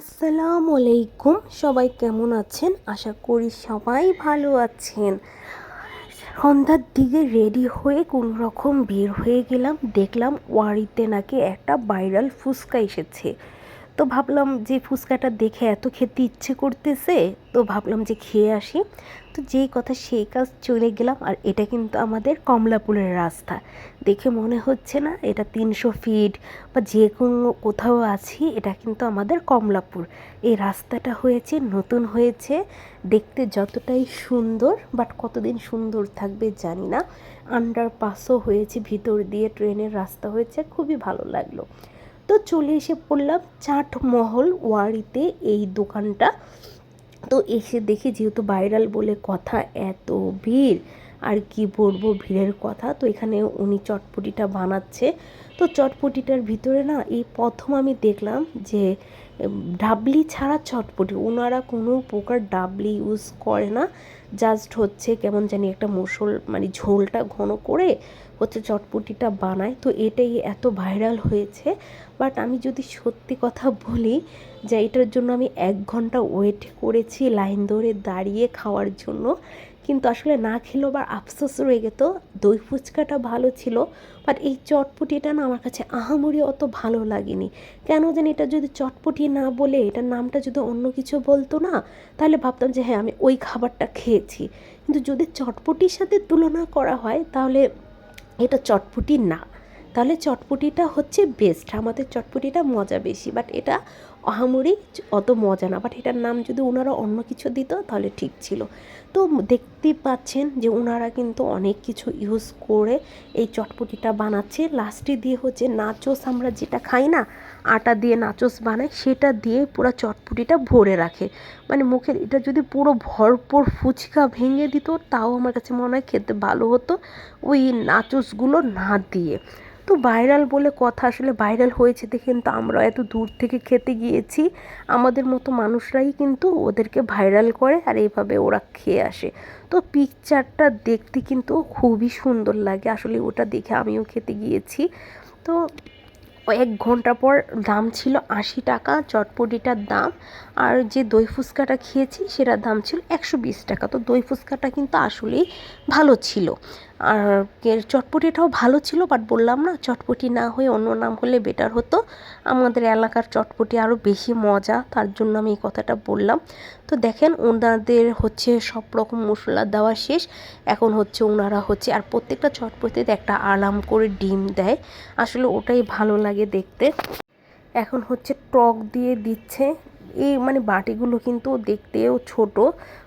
আসসালামু আলাইকুম। সবাই কেমন আছেন? আশা করি সবাই ভালো আছেন। সন্ধ্যার দিকে রেডি হয়ে কোন রকম বের হয়ে গেলাম। দেখলাম ওয়ারিতে নাকি একটা ভাইরাল ফুচকা এসেছে। তো ভাবলাম যে ফুচকাটা দেখে এত খেতে ইচ্ছে করতেছে, তো ভাবলাম যে খেয়ে আসি। তো যেই কথা সেই কাজ চলে গেলাম, আর এটা কিন্তু আমাদের কমলাপুরের রাস্তা। দেখে মনে হচ্ছে না এটা তিনশো ফিট বা যে কোনো কোথাও আছি, এটা কিন্তু আমাদের কমলাপুর। এই রাস্তাটা হয়েছে, নতুন হয়েছে, দেখতে যতটাই সুন্দর বাট কতদিন সুন্দর থাকবে জানি না। আন্ডারপাসও হয়েছে, ভিতর দিয়ে ট্রেনের রাস্তা হয়েছে, খুবই ভালো লাগল। তো চলে এসে পড়লাম চাটমহল ওয়ারিতে এই দোকানটা। তো এসে দেখি যেহেতু ভাইরাল বলে কথা, এত ভিড়, আর কি বলব ভিড়ের কথা, তো এখানে উনি চটপটিটা বানাচ্ছে। তো চটপটিটার ভিতরে না, এই প্রথম আমি দেখলাম যে ডাবলি ছাড়া চটপটি ওনারা কোনো প্রকার ডাবলি ইউজ করে না। জাস্ট হচ্ছে কেমন জানি একটা মশল মানে ঝোলটা ঘন করে হচ্ছে চটপটিটা বানায়। তো এটাই এত ভাইরাল হয়েছে। বাট আমি যদি সত্যি কথা বলি, যে এটার জন্য আমি এক ঘণ্টা ওয়েট করেছি লাইন ধরে দাঁড়িয়ে খাওয়ার জন্য। কিন্তু আসলে না খেলেও বা আফসোস রয়ে যেত দই ফুচকাটা ভালো ছিল। বাট এই চটপটিটা না আমার কাছে আহামরি অত ভালো লাগেনি। কেন জানি এটা যদি চটপটি না বলে, এটার নামটা যদি অন্য কিছু বলতো না, তাহলে ভাবতাম যে হ্যাঁ আমি ওই খাবারটা খেয়েছি কিন্তু যদি চটপটির সাথে তুলনা করা হয়, তাহলে এটা চটপটি না। তাহলে চটপটিটা হচ্ছে বেস্ট আমাদের চটপটিটা মজা বেশি। বাট এটা আহামরি অত মজা না বাট এটার নাম যদি ওনারা অন্য কিছু দিত, তাহলে ঠিক ছিল। তো দেখতেই পাচ্ছেন যে ওনারা কিন্তু অনেক কিছু ইউজ করে এই চটপটিটা বানাচ্ছে। লাস্টে দিয়ে হচ্ছে নাচোস আমরা যেটা খাই না, আটা দিয়ে নাচোস বানায় সেটা দিয়ে পুরো চটপটিটা ভরে রাখে। মানে মুখের, এটা যদি পুরো ভরপুর ফুচকা ভেঙে দিত, তাও আমার কাছে মনে হয় খেতে ভালো হতো ওই নাচোসগুলো না দিয়ে। তো ভাইরাল বলে কথা আসলে ভাইরাল হয়েছে দেখে কিন্তু আমরা এত দূর থেকে খেতে গিয়েছি আমাদের মতো মানুষরাই কিন্তু ওদেরকে ভাইরাল করে আর এইভাবে ওরা খেয়ে আসে। তো পিকচারটা দেখতে কিন্তু খুবই সুন্দর লাগে। আসলে ওটা দেখে আমিও খেতে গিয়েছি। তো এক ঘণ্টা পর দাম ছিল আশি টাকা, চটপটিটার দাম। আর যে দই ফুচকাটা খেয়েছি, সেটার দাম ছিল একশো বিশ টাকা। তো দই ফুচকাটা কিন্তু আসলেই ভালো ছিল। আর চটপটিটাও ভালো ছিল বাট বললাম না, চটপটি না হয়ে অন্য নাম হলে বেটার হতো। আমাদের এলাকার চটপটি আরও বেশি মজা, তার জন্য আমি এই কথাটা বললাম। তো দেখেন ওনাদের হচ্ছে সব রকম মশলা দেওয়া শেষ। এখন হচ্ছে ওনারা হচ্ছে আর প্রত্যেকটা চটপটিতে একটা আরাম করে ডিম দেয়। আসলে ওটাই ভালো লাগে দেখতে। এখন হচ্ছে টক দিয়ে দিচ্ছে। এই মানে বাটিগুলো কিন্তু দেখতেও ছোট।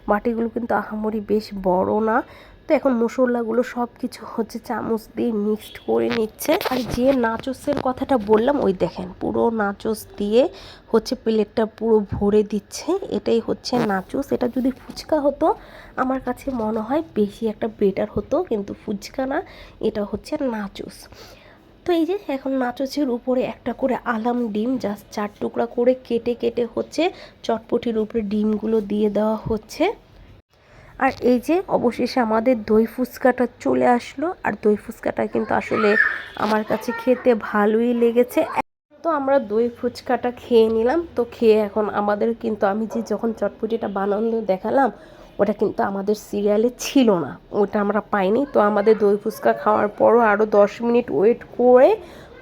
বাটিগুলো কিন্তু আহামরি বেশ বড় না। তো এখন মশলাগুলো সব কিছু হচ্ছে চামচ দিয়ে মিক্সড করে নিচ্ছে। আর যে নাচোসের কথাটা বললাম, ওই দেখেন, পুরো নাচোস দিয়ে হচ্ছে প্লেটটা পুরো ভরে দিচ্ছে। এটাই হচ্ছে নাচোস। এটা যদি ফুচকা হতো, আমার কাছে মনে হয় বেশি একটা বেটার হতো, কিন্তু ফুচকা না, এটা হচ্ছে নাচোস। তো এই যে, এখন নাচোচের উপরে একটা করে আলাম ডিম জাস্ট চার টুকরা করে কেটে কেটে হচ্ছে চটপটির উপরে ডিমগুলো দিয়ে দেওয়া হচ্ছে। আর এই যে অবশেষে আমাদের দই ফুচকাটা চলে আসলো, আর দই ফুচকাটা কিন্তু আসলে আমার কাছে খেতে ভালোই লেগেছে। তো আমরা দই ফুচকাটা খেয়ে নিলাম। তো খেয়ে এখন আমাদের কিন্তু আমি যে যখন চটপটিটা বানানো দেখালাম, ওটা কিন্তু আমাদের সিরিয়ালে ছিল না। ওটা আমরা পাইনি। তো আমাদের দই ফুচকা খাওয়ার পরও আরও দশ মিনিট ওয়েট করে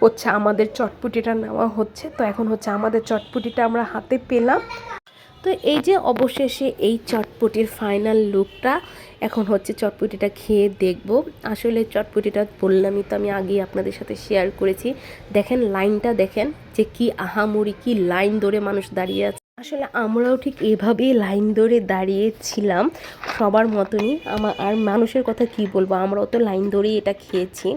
হচ্ছে আমাদের চটপটিটা নেওয়া হচ্ছে। তো এখন হচ্ছে আমাদের চটপটিটা আমরা হাতে পেলাম। তো এই যে অবশেষে এই চটপটির ফাইনাল লুকটা এখন হচ্ছে চটপটিটা খেয়ে দেখব। আসলে চটপটিটা বললামই তো আমি আগেই আপনাদের সাথে শেয়ার করেছি। দেখেন লাইনটা দেখেন যে কি আহামরি, কি লাইন ধরে মানুষ দাঁড়িয়ে আছে। আসলে আমরাও ঠিক এভাবেই লাইন ধরে দাঁড়িয়েছিলাম সবার মতনই। আমার আর মানুষের কথা কি বলব? আমরাও তো লাইন ধরেই এটা খেয়েছি।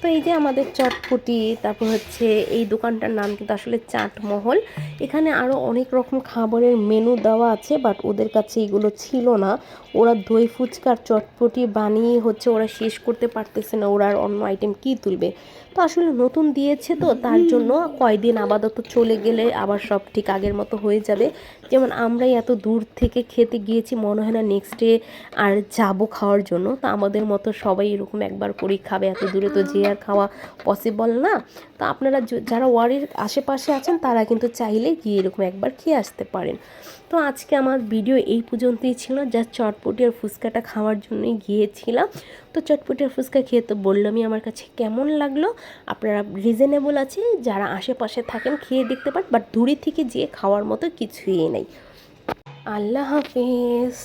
তো এই যে আমাদের চটপটি, তারপর হচ্ছে এই দোকানটার নাম কিন্তু আসলে চাটমহল। এখানে আরও অনেক রকম খাবারের মেনু দেওয়া আছে বাট ওদের কাছে এগুলো ছিল না। ওরা দই ফুচকার চটপটি বানিয়ে হচ্ছে ওরা শেষ করতে পারতেছে না, ওরা আর অন্য আইটেম কি তুলবে? তো আসলে নতুন দিয়েছে তো, তার জন্য কয়দিন আপাতত চলে গেলে আবার সব ঠিক আগের মতো হয়ে যাবে। যাবে যেমন আমরাই এত দূর থেকে খেতে গিয়েছি, মনে হয় না নেক্সট ডে আর যাব খাওয়ার জন্য। তো আমাদের মতো সবাই এরকম একবার করেই খাবে। এত দূরে তো যে আর খাওয়া পসিবল না। তো আপনারা যারা ওয়ারির আশেপাশে আছেন, তারা কিন্তু চাইলে গিয়ে এরকম একবার খেয়ে আসতে পারেন। তো আজকে আমার ভিডিও এই পর্যন্তই ছিল। যা চটপটি আর ফুচকাটা খাওয়ার জন্যই গিয়েছিলাম। তো চটপটি ফুচকা খেয়ে তো বললামই আমার কাছে কেমন লাগল। আপনারা রিজনেবল আছে, যারা আশেপাশে থাকেন খেয়ে দেখতে পারেন বাট দূরে থেকে যেয়ে খাওয়ার মতো কিছুই নেই। আল্লাহ হাফিজ।